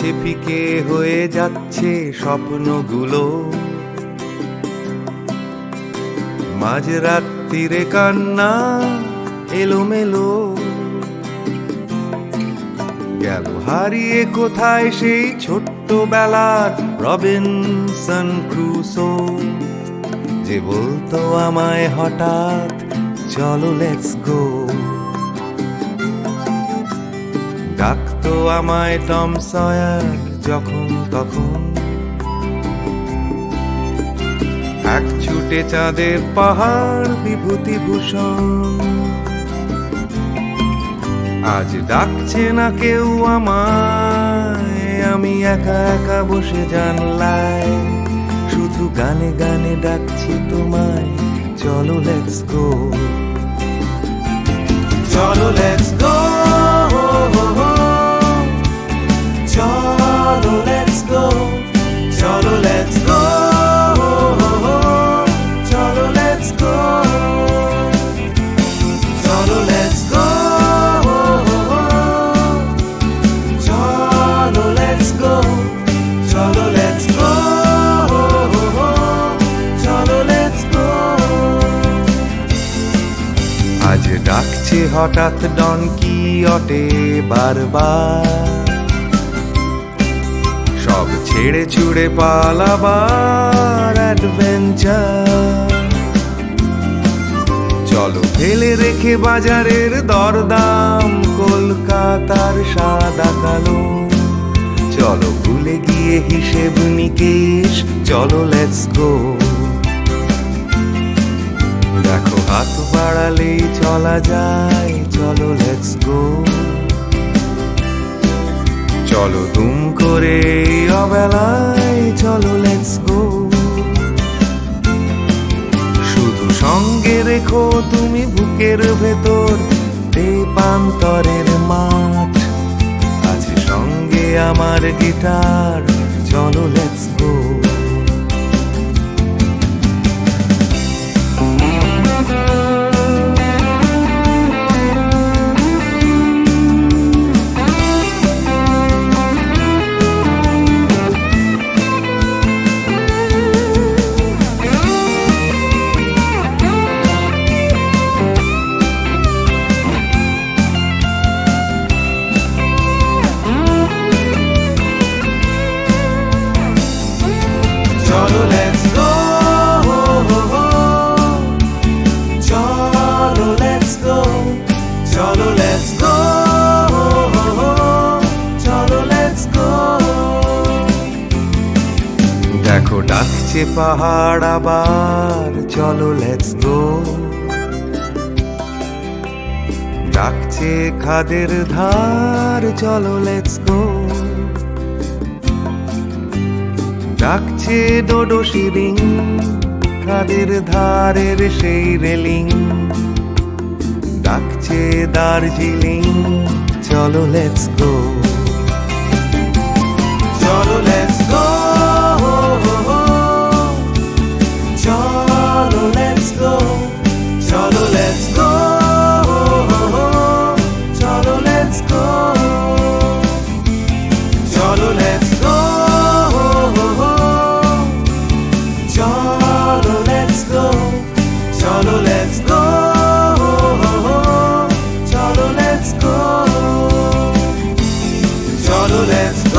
যাচ্ছে ফিকে হয়ে যাচ্ছে স্বপ্নগুলো। মাঝরাত্রিরে কান্না এলোমেলো। গেল হারিয়ে কোথায় সেই ছোট্ট বেলার রবিনসন ক্রুসো? যে বলতো আমায় হঠাৎ, চলো লেটস গো ডাকতো আমায় টম সয়ার যখন তখন। এক ছুটে চাঁদের পাহাড় বিভূতি ভূষণ। আজ ডাকছে না কেউ আমায়, আমি একা একা বসে জানলায়। শুধু গানে গানে ডাকছি তোমায়, চলো লেটস গো চলো লেটস ডাকছে হঠাৎ ডনকি অটে বারবার। সব ছেড়ে ছুড়ে পালাবার অ্যাডভেঞ্চার চলো ফেলে রেখে বাজারের দরদাম, কলকাতার সাদা কালো। চলো ভুলে গিয়ে হিসেব নিকেশ, চলো লেটস গো দেখো, হাত বাড়ালেই চলা যায়। চলো লেটস গো চলো, দুম করে অবেলায় চলো লেটস গো শুধু সঙ্গে রেখো তুমি বুকের ভেতর, দেপান্তরের মাঠ। আছে সঙ্গে আমার গিটার, চলো লেটস গো দেখো, ডাকছে পাহাড় আবার। চলো লেটস গো ডাকছে খাদের ধার, চলো লেটস গো ডাকছে ডোডো শিরিং খাদের ধারের সেই রেলিং। ডাকছে দার্জিলিং, চলো let's go let's go. Cholo, let's go.